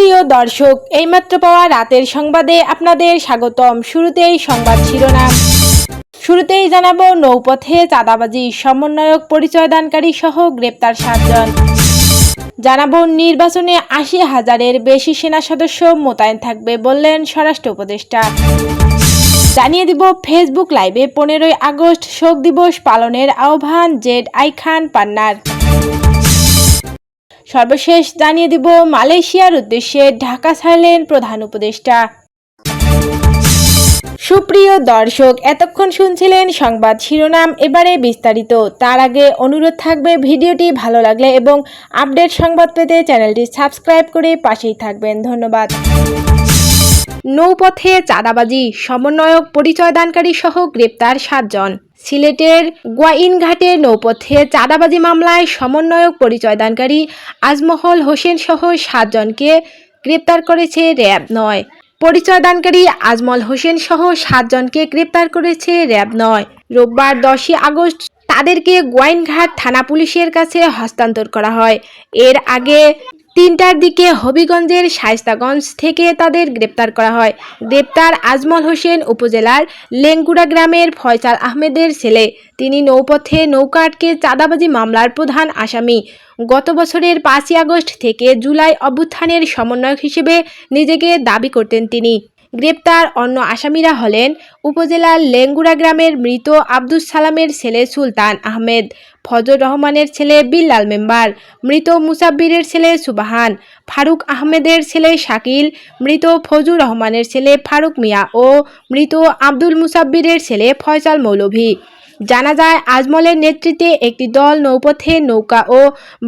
সুপ্রিয় দর্শক, এইমাত্র পাওয়া রাতের সংবাদে আপনাদের স্বাগতম। শুরুতেই সংবাদ শিরোনাম। শুরুতেই জানাব নৌপথে চাঁদাবাজি, সমন্বয়ক পরিচয়দানকারী সহ গ্রেপ্তার সাতজন। জানাব নির্বাচনে আশি হাজারের বেশি সেনা সদস্য মোতায়েন থাকবে বললেন স্বরাষ্ট্র উপদেষ্টা। জানিয়ে দিব ফেসবুক লাইভে পনেরোই আগস্ট শোক দিবস পালনের আহ্বান জেড আই খান পান্নার। সর্বশেষ জানিয়ে দিব মালয়েশিয়ার উদ্দেশ্যে ঢাকা ছাড়লেন প্রধান উপদেষ্টা। সুপ্রিয় দর্শক, এতক্ষণ শুনছিলেন সংবাদ শিরোনাম, এবারে বিস্তারিত। তার আগে অনুরোধ থাকবে, ভিডিওটি ভালো লাগলে এবং আপডেট সংবাদ পেতে চ্যানেলটি সাবস্ক্রাইব করে পাশেই থাকবেন। ধন্যবাদ। নৌপথে চাঁদাবাজি, সমন্বয়ক পরিচয়দানকারী সহ গ্রেপ্তার সাতজন। সিলেটের গোয়াইনঘাটে নৌপথে চাঁদাবাজি মামলায় সমন্বয়ক পরিচয়দানকারী আজমহল হোসেন সহ সাতজনকে গ্রেপ্তার করেছে র্যাব নয়। পরিচয়দানকারী আজমল হোসেন সহ সাতজনকে গ্রেপ্তার করেছে র্যাব নয়। রোববার দশই আগস্ট তাদেরকে গোয়াইনঘাট থানা পুলিশের কাছে হস্তান্তর করা হয়। এর আগে তিনটার দিকে হবিগঞ্জের শায়স্তাগঞ্জ থেকে তাদের গ্রেপ্তার করা হয়। গ্রেপ্তার আজমল হোসেন উপজেলার লেঙ্গুড়া গ্রামের ফয়সাল আহমেদের ছেলে। তিনি নৌপথে নৌকা আটকে চাঁদাবাজি মামলার প্রধান আসামি। গত বছরের পাঁচই আগস্ট থেকে জুলাই অভ্যুত্থানের সমন্বয়ক হিসেবে নিজেকে দাবি করতেন তিনি। গ্রেপ্তার অন্য আসামিরা হলেন উপজেলার লেঙ্গুড়া গ্রামের মৃত আব্দুস সালামের ছেলে সুলতান আহমেদ ফজর রহমানের ছেলে বিল্লাল মেম্বার, মৃত মুসাব্বিরের ছেলে সুবাহান, ফারুক আহমেদের ছেলে শাকিল, মৃত ফজুর রহমানের ছেলে ফারুক মিয়া ও মৃত আব্দুল মুসাব্বিরের ছেলে ফয়সাল মৌলভী। জানা যায়, আজমলের নেতৃত্বে একটি দল নৌপথে নৌকা ও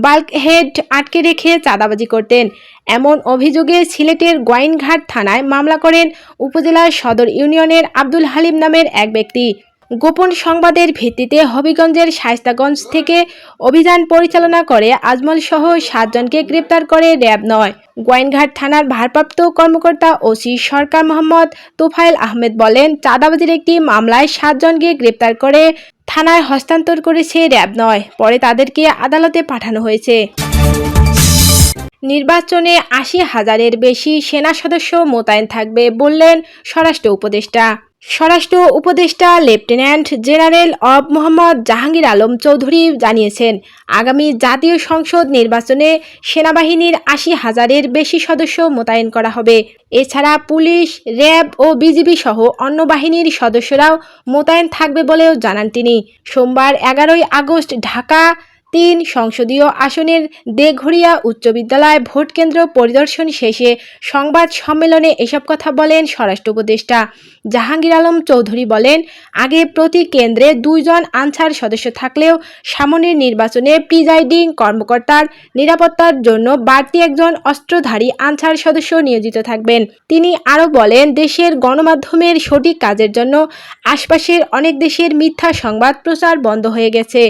বাল্কহেড আটকে রেখে চাঁদাবাজি করতেন। এমন অভিযোগে সিলেটের গোয়াইনঘাট থানায় মামলা করেন উপজেলার সদর ইউনিয়নের আব্দুল হালিম নামের এক ব্যক্তি। গোপন সংবাদের ভিত্তিতে হবিগঞ্জের শায়স্তাগঞ্জ থেকে অভিযান পরিচালনা করে আজমল সহ সাতজনকে গ্রেপ্তার করে র্যাব নয়। গোয়াইনঘাট থানার ভারপ্রাপ্ত কর্মকর্তা ওসি সরকার মোহাম্মদ তোফায়েল আহমেদ বলেন, চাঁদাবাজির একটি মামলায় সাতজনকে গ্রেপ্তার করে থানায় হস্তান্তর করেছে র্যাব নয়, পরে তাদেরকে আদালতে পাঠানো হয়েছে। নির্বাচনে আশি হাজারের বেশি সেনা সদস্য মোতায়েন থাকবে বললেন স্বরাষ্ট্র উপদেষ্টা। স্বরাষ্ট্র উপদেষ্টা লেফটেন্যান্ট জেনারেল অব মোহাম্মদ জাহাঙ্গীর আলম চৌধুরী জানিয়েছেন, আগামী জাতীয় সংসদ নির্বাচনে সেনাবাহিনীর আশি হাজারের বেশি সদস্য মোতায়েন করা হবে। এছাড়া পুলিশ, র্যাব ও বিজিবি সহ অন্য বাহিনীর সদস্যরাও মোতায়েন থাকবে বলেও জানান তিনি। সোমবার এগারোই আগস্ট ঢাকা তিন সংসদীয় আসনের দেঘরিয়া উচ্চ বিদ্যালয় ভোটকেন্দ্র পরিদর্শন শেষে সংবাদ সম্মেলনে এসব কথা বলেন স্বরাষ্ট্র উপদেষ্টা। জাহাঙ্গীর আলম চৌধুরী বলেন, আগে প্রতি কেন্দ্রে দুইজন আনসার সদস্য থাকলেও সামনের নির্বাচনে প্রিজাইডিং কর্মকর্তার নিরাপত্তার জন্য বাড়তি একজন অস্ত্রধারী আনসার সদস্য নিয়োজিত থাকবেন। তিনি আরও বলেন, দেশের গণমাধ্যমের সঠিক কাজের জন্য আশপাশের অনেক দেশের মিথ্যা সংবাদ প্রচার বন্ধ হয়ে গেছে।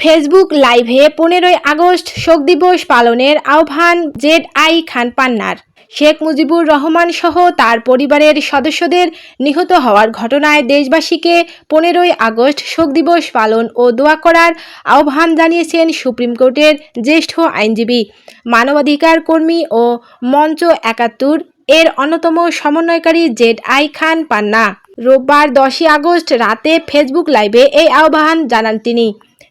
ফেসবুক লাইভে পনেরোই আগস্ট শোক দিবস পালনের আহ্বান জেড আই খান পান্নার। শেখ মুজিবুর রহমান সহ তার পরিবারের সদস্যদের নিহত হওয়ার ঘটনায় দেশবাসীকে পনেরোই আগস্ট শোক দিবস পালন ও দোয়া করার আহ্বান জানিয়েছেন সুপ্রিম কোর্টের জ্যেষ্ঠ আইনজীবী, মানবাধিকার কর্মী ও মঞ্চ একাত্তর এর অন্যতম সমন্বয়কারী জেড আই খান পান্না। রোববার দশই আগস্ট রাতে ফেসবুক লাইভে এই আহ্বান জানান তিনি।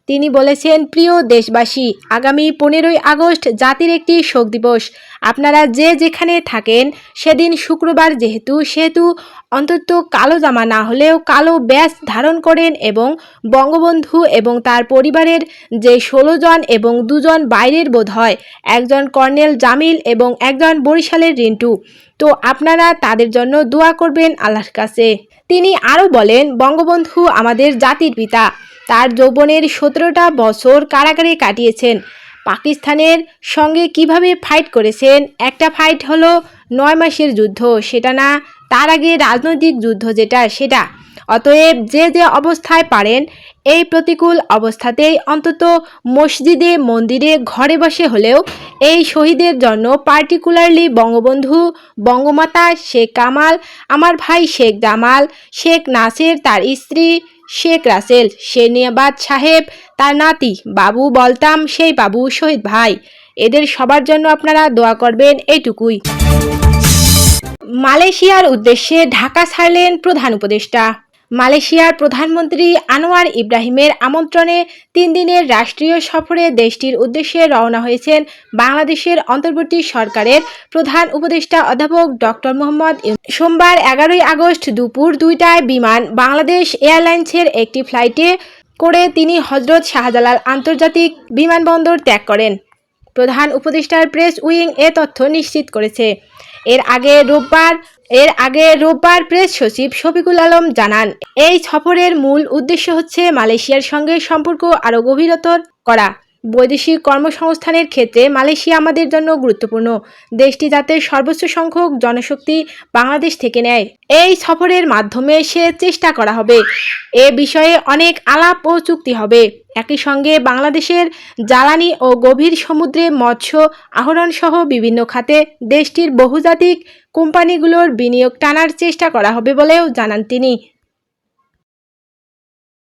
তিনি বলেছেন, প্রিয় দেশবাসী, আগামী পনেরোই আগস্ট জাতির একটি শোক দিবস। আপনারা যে যেখানে থাকেন, সেদিন শুক্রবার যেহেতু, সেহেতু অন্তত কালো জামা না হলেও কালো ব্যাস ধারণ করেন এবং বঙ্গবন্ধু এবং তার পরিবারের যে ষোলো জন এবং দুজন বাইরের বোধ হয়, একজন কর্নেল জামিল এবং একজন বরিশালের রিন্টু। তো আপনারা তাদের জন্য দোয়া করবেন আল্লাহর কাছে। তিনি আরও বলেন, বঙ্গবন্ধু আমাদের জাতির পিতা। তার যৌবনের সতেরোটা বছর কারাগারে কাটিয়েছেন। পাকিস্তানের সঙ্গে কীভাবে ফাইট করেছেন? একটা ফাইট হলো নয় মাসের যুদ্ধ, সেটা না, তার আগে রাজনৈতিক যুদ্ধ যেটা, সেটা। অতএব যে যে অবস্থায় পারেন, এই প্রতিকূল অবস্থাতেই অন্তত মসজিদে, মন্দিরে, ঘরে বসে হলেও এই শহীদের জন্য পার্টিকুলারলি বঙ্গবন্ধু, বঙ্গমাতা শেখ কামাল, আমার ভাই শেখ জামাল, শেখ নাসের, তার স্ত্রী শেখ রাসেল শেনিয়াবাদ সাহেব, তার নাতি, বাবু বলতাম, সেই বাবু শহীদ ভাই। এদের সবার জন্য আপনারা দোয়া করবেন এইটুকুই। মালয়েশিয়ার উদ্দেশ্যে ঢাকা ছাড়লেন প্রধান উপদেষ্টা। মালয়েশিয়ার প্রধানমন্ত্রী আনোয়ার ইব্রাহিমের আমন্ত্রণে তিন দিনের রাষ্ট্রীয় সফরে দেশটির উদ্দেশ্যে রওনা হয়েছেন বাংলাদেশের অন্তর্বর্তী সরকারের প্রধান উপদেষ্টা অধ্যাপক ডক্টর মোহাম্মদ সোমবার এগারোই আগস্ট দুপুর দুইটায় বিমান বাংলাদেশ এয়ারলাইন্সের একটি ফ্লাইটে করে তিনি হজরত শাহজালাল আন্তর্জাতিক বিমানবন্দর ত্যাগ করেন। প্রধান উপদেষ্টার প্রেস উইং এ তথ্য নিশ্চিত করেছে। এর আগে রোববার এর আগে রোববার প্রেস সচিব শফিকুল আলম জানান, এই সফরের মূল উদ্দেশ্য হচ্ছে মালয়েশিয়ার সঙ্গে সম্পর্ক আরও গভীরতর করা। বৈদেশিক কর্মসংস্থানের ক্ষেত্রে মালয়েশিয়া আমাদের জন্য গুরুত্বপূর্ণ। দেশটি যাতে সর্বোচ্চ সংখ্যক জনশক্তি বাংলাদেশ থেকে নেয়। এই সফরের মাধ্যমে সে চেষ্টা করা হবে। এ বিষয়ে অনেক আলাপ ও চুক্তি হবে। একই সঙ্গে বাংলাদেশের জ্বালানি ও গভীর সমুদ্রে মৎস্য আহরণ সহ বিভিন্ন খাতে দেশটির বহুজাতিক কোম্পানিগুলোর বিনিয়োগ টানার চেষ্টা করা হবে বলেও জানান তিনি।